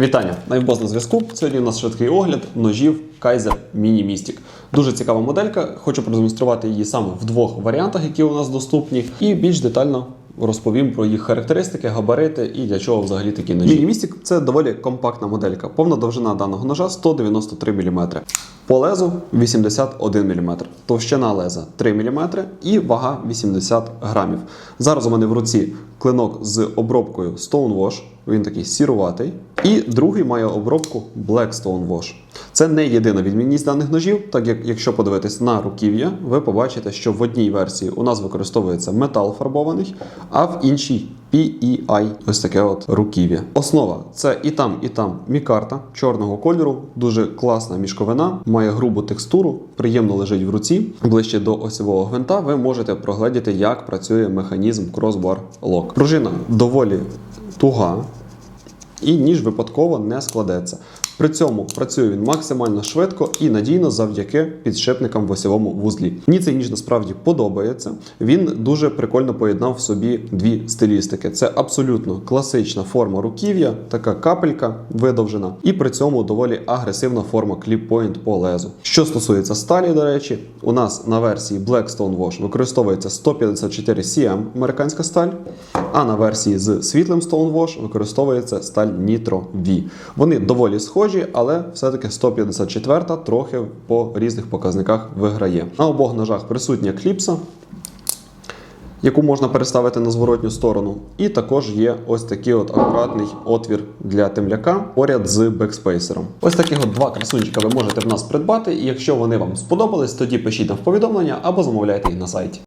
Вітання! Найбоз на зв'язку. Сьогодні у нас швидкий огляд ножів Kaiser Mini Mystic. Дуже цікава моделька. Хочу продемонструвати її саме в двох варіантах, які у нас доступні, і більш детально. Розповім про їх характеристики, габарити і для чого взагалі такі ножі. Mystic – це доволі компактна моделька. Повна довжина даного ножа 193 мм. По лезу 81 мм, товщина леза 3 мм і вага 80 грамів. Зараз у мене в руці клинок з обробкою Stonewash, він такий сіруватий. І другий має обробку Black Stonewash. Це не єдина відмінність даних ножів, так як якщо подивитись на руків'я, ви побачите, що в одній версії у нас використовується метал фарбований, а в іншій PEI. Ось таке от руків'я. Основа це і там, і там мікарта чорного кольору, дуже класна мішковина, має грубу текстуру, приємно лежить в руці. Ближче до осьового гвинта ви можете прогледіти, як працює механізм Crossbar Lock. Пружина доволі туга, і ніж випадково не складеться. При цьому працює він максимально швидко і надійно завдяки підшипникам в осьовому вузлі. Мені цей ніж насправді подобається. Він дуже прикольно поєднав в собі дві стилістики. Це абсолютно класична форма руків'я, така капелька видовжена, і при цьому доволі агресивна форма кліп-point по лезу. Що стосується сталі, до речі, у нас на версії Blackstone Wash використовується 154 CM американська сталь, а на версії з світлим Stonewash використовується сталь Nitro V. Вони доволі схожі, але все-таки 154 трохи по різних показниках виграє. На обох ножах присутня кліпса. Яку можна переставити на зворотню сторону, і також є ось такий от акуратний отвір для темляка поряд з бекспейсером. Ось таких от два красунчика ви можете в нас придбати. І якщо вони вам сподобались, тоді пишіть нам в повідомлення або замовляйте їх на сайті.